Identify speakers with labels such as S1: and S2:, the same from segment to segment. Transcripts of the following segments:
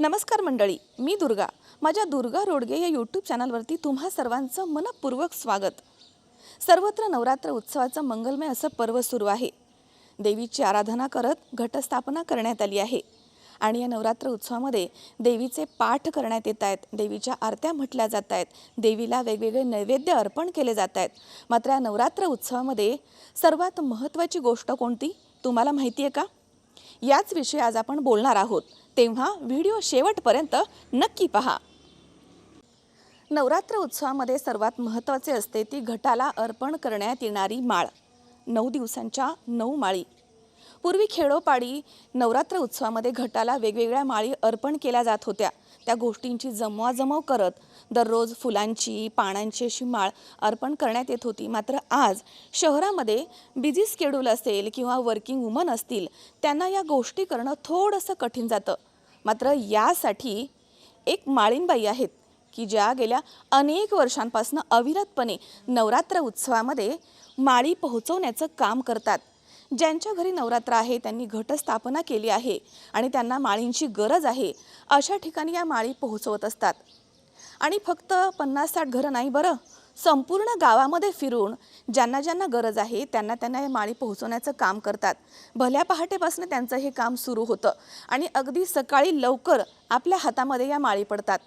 S1: नमस्कार मंडळी मी दुर्गा. माझ्या दुर्गा रोडगे या यूट्यूब चॅनलवरती तुम्हा सर्वांचं मनपूर्वक स्वागत. सर्वत्र नवरात्र उत्सवाचं मंगलमय असं पर्व सुरू आहे. देवीची आराधना करत घटस्थापना करण्यात आली आहे. आणि या नवरात्र उत्सवामध्ये देवीचे पाठ करण्यात येत आहेत देवीच्या आरत्या म्हटल्या जात आहेत देवीला वेगवेगळे नैवेद्य अर्पण केले जात आहेत. मात्र या नवरात्र उत्सवामध्ये सर्वात महत्त्वाची गोष्ट कोणती? तुम्हाला माहिती आहे का? याच विषयी आज आपण बोलणार आहोत. तेव्हा व्हिडिओ शेवटपर्यंत नक्की पहा. नवरात्र उत्सवामध्ये सर्वात महत्त्वाचे असते ती घटाला अर्पण करण्यात येणारी माळ. नऊ दिवसांच्या नऊ माळी. पूर्वी खेडोपाडी नवरात्र उत्सवामध्ये घटाला वेगवेगळ्या माळी अर्पण केल्या जात होत्या. त्या गोष्टींची जमवाजमव करत दररोज फुलांची पानांची अशी माळ अर्पण करण्यात येत होती. मात्र आज शहरामध्ये बिझी स्केड्यूल असेल किंवा वर्किंग वुमन असतील त्यांना या गोष्टी करणं थोडंसं कठीण जातं. मात्र यासाठी एक माळीनबाई आहेत की ज्या गेल्या अनेक वर्षांपासून अविरतपणे नवरात्र उत्सवामध्ये माळी पोहोचवण्याचं काम करतात. ज्यांच्या घरी नवरात्र आहे त्यांनी घटस्थापना केली आहे आणि त्यांना माळींची गरज आहे. अशा ठिकाणी या माळी पोहोचवत असतात. आणि फक्त पन्नास साठ घरं नाही बरं संपूर्ण गावामध्ये फिरून ज्यांना ज्यांना गरज आहे त्यांना त्यांना हे माळी पोहोचवण्याचं काम करतात. भल्या पहाटेपासून त्यांचं हे काम सुरू होतं आणि अगदी सकाळी लवकर आपल्या हातामध्ये या माळी पडतात.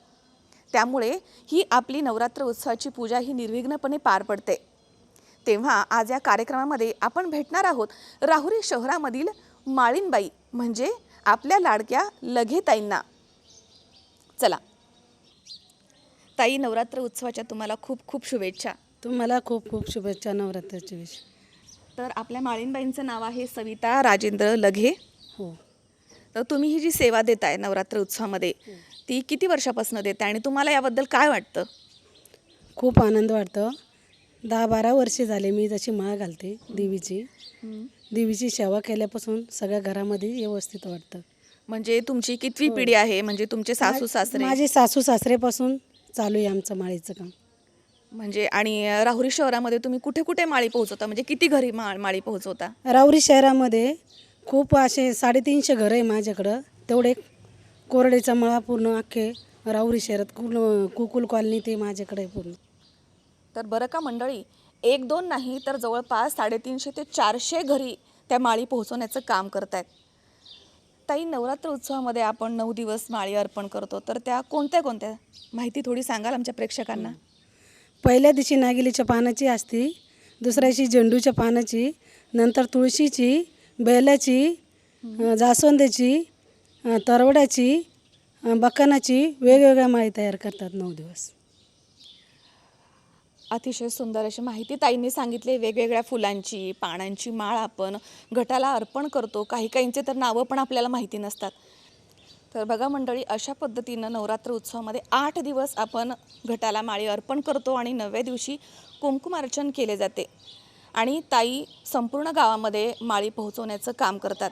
S1: त्यामुळे ही आपली नवरात्र उत्सवाची पूजा ही निर्विघ्नपणे पार पडते. तेव्हा आज या कार्यक्रमामध्ये आपण भेटणार आहोत राहुरी शहरामधील माळीनबाई म्हणजे आपल्या लाडक्या लगेताईंना. चला. ताई नवरात्र उत्सवाच्या तुम्हाला खूप खूप शुभेच्छा.
S2: तुम्हाला खूप खूप शुभेच्छा नवरात्राच्या दिवशी
S1: तर आपल्या माळीनबाईंचं नाव आहे सविता राजेंद्र लघे
S2: हो.
S1: तर तुम्ही ही जी सेवा देताय नवरात्र उत्सवामध्ये ती किती वर्षापासून देताय आणि तुम्हाला याबद्दल काय वाटतं?
S2: खूप आनंद वाटतो. दहा बारा वर्षे झाले मी जशी माळ घालते देवीची. देवीची सेवा केल्यापासून सगळ्या घरामध्ये व्यवस्थित वाटतं.
S1: म्हणजे तुमची कितवी पिढी आहे? म्हणजे तुमचे सासू सासरे?
S2: माझे सासू सासरेपासून चालू आहे आमचं माळीचं काम.
S1: म्हणजे आणि राहुरी शहरामध्ये तुम्ही कुठे कुठे माळी पोहोचवता? म्हणजे किती घरी मा माळी पोहोचवता?
S2: राऊरी शहरामध्ये खूप असे साडेतीनशे घरं आहे माझ्याकडं. तेवढे कोरडेचा मळा पूर्ण अख्खे राऊरी शहरात पूर्ण कुकुल कॉलनी ते माझ्याकडे पूर्ण.
S1: तर बरं का मंडळी? एक दोन नाही तर जवळपास साडेतीनशे ते चारशे घरी त्या माळी पोहोचवण्याचं काम करतायत. ताई नवरात्र उत्सवामध्ये आपण नऊ दिवस माळी अर्पण करतो. तर त्या कोणत्या कोणत्या? माहिती थोडी सांगाल आमच्या प्रेक्षकांना?
S2: पहिल्या दिवशी नागिलीच्या पानाची असती दुसऱ्या दिवशी झेंडूच्या पानाची नंतर तुळशीची बेलाची जास्वंदीची तरवड्याची बकानाची वेगवेगळ्या माळी तयार करतात नऊ दिवस.
S1: अतिशय सुंदर अशी माहिती ताईंनी सांगितली. वेगवेगळ्या फुलांची पानांची माळ आपण घटाला अर्पण करतो. काही काहींचे तर नावं पण आपल्याला माहिती नसतात. तर बघा मंडळी अशा पद्धतीनं नवरात्र उत्सवामध्ये आठ दिवस आपण घटाला माळी अर्पण करतो आणि नवव्या दिवशी कुंकुमार्चन केले जाते. आणि ताई संपूर्ण गावामध्ये माळी पोहोचवण्याचं काम करतात.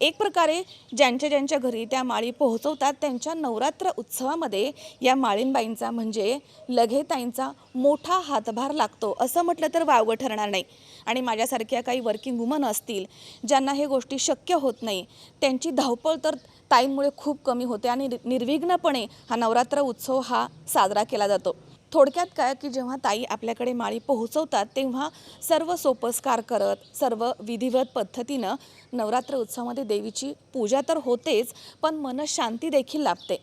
S1: एक प्रकारे ज्यांच्या ज्यांच्या घरी त्या माळी पोहोचवतात त्यांच्या नवरात्र उत्सवामध्ये या माळींबाईंचा म्हणजे लगेताईंचा मोठा हातभार लागतो. असं म्हटलं तर वावगं ठरणार नाही. आणि माझ्यासारख्या काही वर्किंग वुमन असतील ज्यांना हे गोष्टी शक्य होत नाही त्यांची धावपळ तर ताईंमुळे खूप कमी होते आणि नि- निर्विघ्नपणे हा नवरात्र उत्सव हा साजरा केला जातो. थोडक्यात काय की जेव्हा ताई आपल्याकडे माळी पोहोचवतात तेव्हा सर्व सोपस्कार करत सर्व विधिवत पद्धतीनं नवरात्र उत्सवामध्ये देवीची पूजा तर होतेच पण मनशांती देखील लाभते.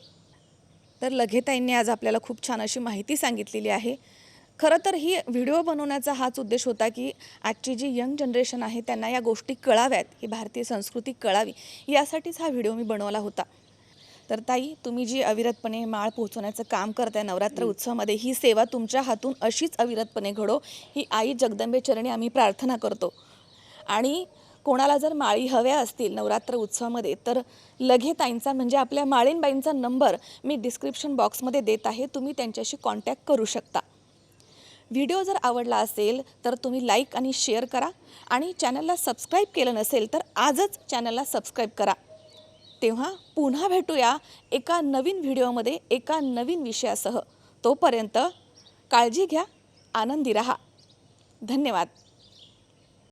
S1: तर लगेताईंनी आज आपल्याला खूप छान अशी माहिती सांगितलेली आहे. खरं तर ही व्हिडिओ बनवण्याचा हाच उद्देश होता की आजची जी यंग जनरेशन आहे त्यांना या गोष्टी कळाव्यात ही भारतीय संस्कृती कळावी यासाठीच हा व्हिडिओ मी बनवला होता. तर ताई तुम्ही जी अविरतपणे माळ पोहोचवण्याचं काम करताय नवरात्र उत्सवामध्ये ही सेवा तुमच्या हातून अशीच अविरतपणे घडो ही आई जगदंबे चरणी आम्ही प्रार्थना करतो. आणि कोणाला जर माळी हव्या असतील नवरात्र उत्सवामध्ये तर लगेताईंचा म्हणजे आपल्या माळीनबाईंचा नंबर मी डिस्क्रिप्शन बॉक्समध्ये देत आहे तुम्ही त्यांच्याशी कॉन्टॅक्ट करू शकता. व्हिडिओ जर आवडला असेल तर तुम्ही लाईक आणि शेअर करा आणि चॅनलला सबस्क्राईब केलं नसेल तर आजच चॅनलला सबस्क्राईब करा. तेव्हा पुन्हा भेटूया एका नवीन व्हिडिओमध्ये एका नवीन विषयासह. तोपर्यंत काळजी घ्या आनंदी रहा. धन्यवाद.